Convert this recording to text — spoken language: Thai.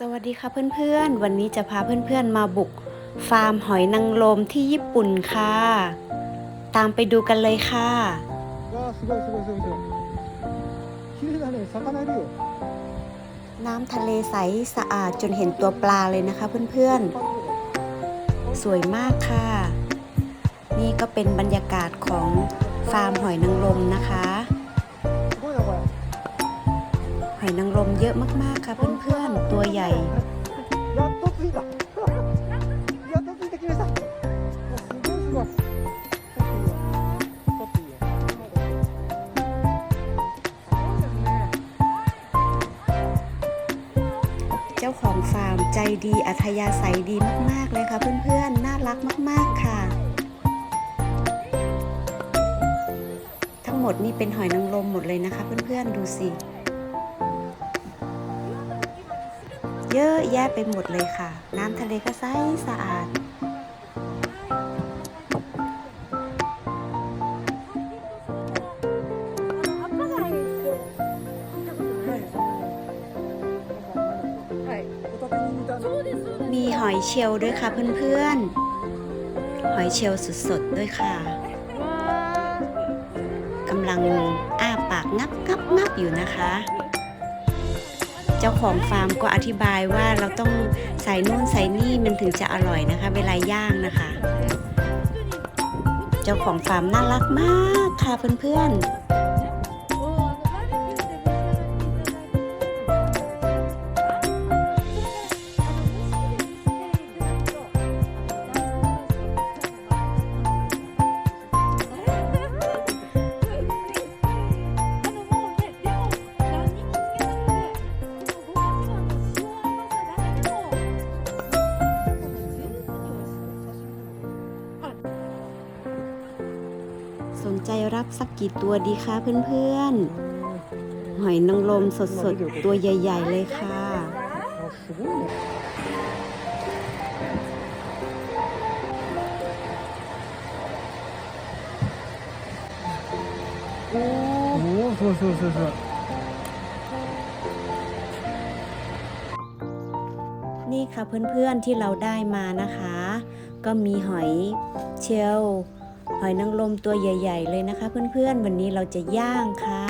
สวัสดีค่ะเพื่อนๆ วันนี้จะพาเพื่อนๆมาบุก ฟาร์มหอยนางรมที่ญี่ปุ่นค่ะ ตามไปดูกันเลยค่ะน้ำทะเลใสสะอาดจนเห็นตัวปลาเลยนะคะเพื่อนๆ สวยมากค่ะ นี่ก็เป็นบรรยากาศของฟาร์มหอยนางรมนะคะ อยนางรมเยอะมากๆค่ะเพื่อนๆ ตัวใหญ่ เจ้าของฟาร์มใจดีอัธยาศัยดีมากๆเลยค่ะเพื่อนๆ น่ารักมากๆค่ะหมดนี่เป็นหอยนางรมหมดเลยนะคะเพื่อนๆดูสิ เยอะแยะไปหมดเลยค่ะ น้ำทะเลก็ใสสะอาด มีหอยเชลล์ด้วยค่ะเพื่อนๆ หอยเชลล์สดๆด้วยค่ะกำลังอ้าปากงับงับงับอยู่นะคะ เจ้าของฟาร์มก็อธิบายว่าเราต้องใส่นู่นใส่นี่มันถึงจะอร่อยนะคะ เวลาย่างนะคะ เจ้าของฟาร์มน่ารักมากค่ะเพื่อนๆ ใจรับสักกี่ตัวดีคะเพื่อนๆ หอยนางรมสดๆ ตัวใหญ่ ๆ เลยค่ะโอ้โหสวยๆๆนี่ค่ะเพื่อนๆที่เราได้มานะคะ ก็มีหอยเชล หอยนางรมตัวใหญ่ ๆ เลยนะคะ เพื่อนๆ วันนี้เราจะย่างค่ะ